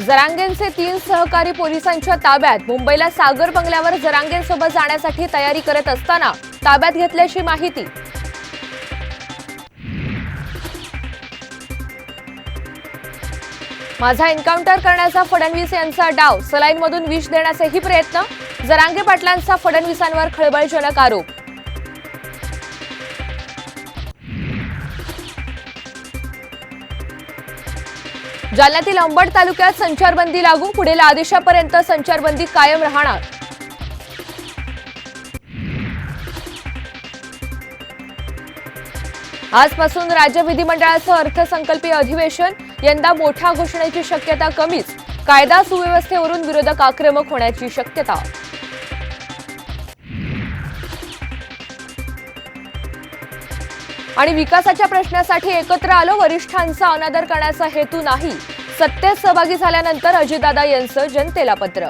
जरांगेंचे तीन सहकारी पोलिसांच्या ताब्यात मुंबईला सागर बंगल्यावर जरांगेंसोबत जाण्यासाठी तयारी करत असताना ताब्यात घेतल्याची माहिती. माझा एन्काउंटर करण्याचा फडणवीस यांचा डाव सलाईनमधून विष देण्याचेही प्रयत्न जरांगे पाटलांचा फडणवीसांवर खळबळजनक आरोप. जालन्यातील अंबड तालुक्यात संचारबंदी लागू पुढील आदेशापर्यंत संचारबंदी कायम राहणार. आजपासून राज्य विधिमंडळाचं अर्थसंकल्पीय अधिवेशन यंदा मोठ्या घोषणेची शक्यता कमीच. कायदा सुव्यवस्थेवरून विरोधक आक्रमक होण्याची शक्यता. आणि विकासाच्या प्रश्नासाठी एकत्र आलो वरिष्ठांचा अनादर करण्याचा हेतू नाही. सत्तेत सहभागी झाल्यानंतर अजितदादा यांचं जनतेला पत्र.